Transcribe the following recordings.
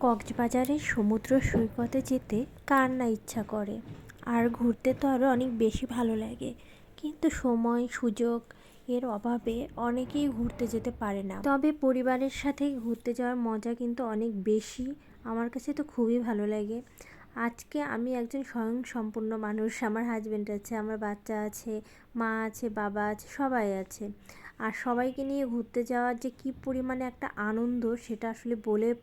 কক্সবাজারের সমুদ্র সৈকতে যেতে কার না ইচ্ছা করে। আর ঘুরতে তো আরও অনেক বেশি ভালো লাগে। কিন্তু সময়, সুযোগ এর অভাবে অনেকেই ঘুরতে যেতে পারে না। তবে পরিবারের সাথে ঘুরতে যাওয়ার মজা কিন্তু অনেক বেশি। আমার কাছে তো খুবই ভালো লাগে। আজকে আমি একজন স্বয়ং সম্পূর্ণ মানুষ। আমার হাজব্যান্ড আছে, আমার বাচ্চা আছে, মা আছে, বাবা আছে, সবাই আছে। আর সবাইকে নিয়ে ঘুরতে যাওয়ার যে কী পরিমাণে একটা আনন্দ, সেটা আসলে বলে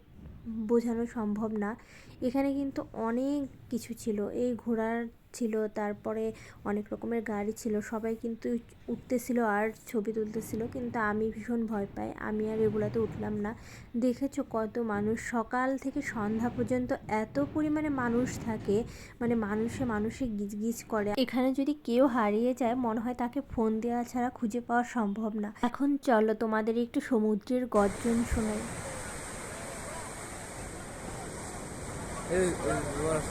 বোঝানো সম্ভব না। এখানে কিন্তু অনেক কিছু ছিল। এই ঘোড়ার ছিল, তারপরে অনেক রকমের গাড়ি ছিল। সবাই কিন্তু উঠতেছিল আর ছবি তুলতেছিল, কিন্তু আমি ভীষণ ভয় পাই। আমি আর এগুলাতে উঠলাম না। দেখেছ কত মানুষ? সকাল থেকে সন্ধ্যা পর্যন্ত এত পরিমাণে মানুষ থাকে মানে মানুষে মানুষে গিজগিজ করে। এখানে যদি কেউ হারিয়ে যায়, মনে হয় তাকে ফোন দেওয়া ছাড়া খুঁজে পাওয়া সম্ভব না। এখন চলো তোমাদের একটু সমুদ্রের গর্জন শোনাই। এই এই জোয়ার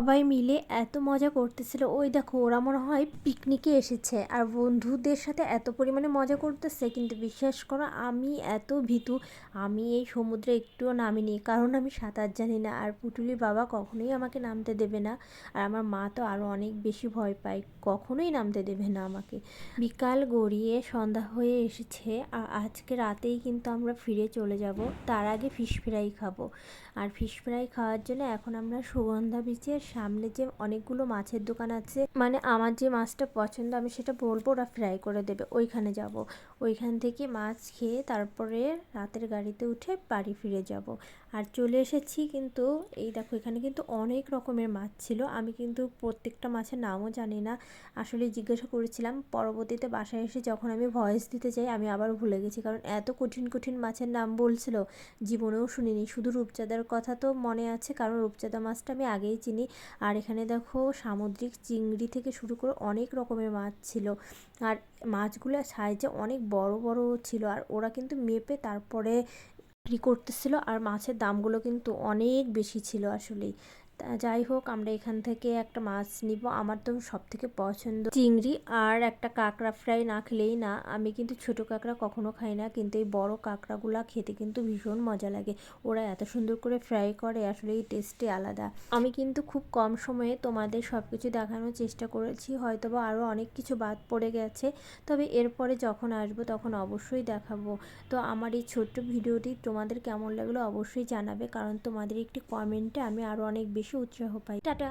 সবাই মিলে এত মজা করতেছিল। ওই দেখো, ওরা মনে হয় পিকনিকে এসেছে। আর বন্ধুদের সাথে এত পরিমাণে মজা করতেছে, কিন্তু বিশ্বাস করো, আমি এত ভীতু, আমি এই সমুদ্রে একটুও নামিনি। কারণ আমি সাঁতার জানি না, আর পুটুলির বাবা কখনোই আমাকে নামতে দেবে না। আর আমার মা তো আরও অনেক বেশি ভয় পায়, কখনোই নামতে দেবে না আমাকে। বিকাল গড়িয়ে সন্ধ্যা হয়ে এসেছে, আর আজকে রাতেই কিন্তু আমরা ফিরে চলে যাব। তার আগে ফিশ ফ্রাই খাব। আর ফিশ ফ্রাই খাওয়ার জন্য এখন আমরা সুগন্ধা বিচের সামনে যে অনেকগুলো মাছের দোকান আছে মানে আমার যে মাছটা পছন্দ আমি সেটা বলব ওরা ফ্রাই করে দেবে। ওইখানে যাব। ওইখান থেকে মাছ খেয়ে তারপরে রাতের গাড়িতে উঠে বাড়ি ফিরে যাব। আর চলে এসেছি কিন্তু এই দেখো, এখানে কিন্তু অনেক রকমের মাছ ছিল। আমি কিন্তু প্রত্যেকটা মাছের নামও জানি না। আসলে জিজ্ঞাসা করেছিলাম, পরবর্তীতে বাসায় এসে যখন আমি ভয়েস দিতে যাই, আমি আবার ভুলে গেছি। কারণ এত কঠিন কঠিন মাছের নাম বলছিল, জীবনেও শুনিনি। শুধু রূপচাঁদার কথা তো মনে আছে, কারণ রূপচাঁদা মাছটা আমি আগেই চিনি। আর এখানে দেখো সামুদ্রিক চিংড়ি থেকে শুরু করে অনেক রকমের মাছ ছিল। আর মাছগুলো সাইজে অনেক বড় বড় ছিল আর ওরা কিন্তু মেপে তারপরে বিক্রি করতেছিল আর মাছের দামগুলো কিন্তু অনেক বেশি ছিল আসলেই। যাই হোক, আমরা এখান থেকে একটা মাছ নিব। আমার তো সব থেকে পছন্দ চিংড়ি, আর একটা কাঁকড়া ফ্রাই না খেলেই না। আমি কিন্তু ছোট কাঁকড়া কখনো খাই না, কিন্তু এই বড় কাঁকড়াগুলা খেতে কিন্তু ভীষণ মজা লাগে। ওরা এত সুন্দর করে ফ্রাই করে, আসলে এই টেস্টই আলাদা। আমি কিন্তু খুব কম সময়ে তোমাদের সব কিছু দেখানোর চেষ্টা করেছি হয়তো বা আরও অনেক কিছু বাদ পড়ে গেছে। তবে এরপরে যখন আসব তখন অবশ্যই দেখাবো। তো আমার এই ছোট্ট ভিডিওটি তোমাদের কেমন লাগল অবশ্যই জানাবে, কারণ তোমাদের একটি কমেন্টে আমি আরও অনেক বেশি উৎসাহ পাই। টাটা।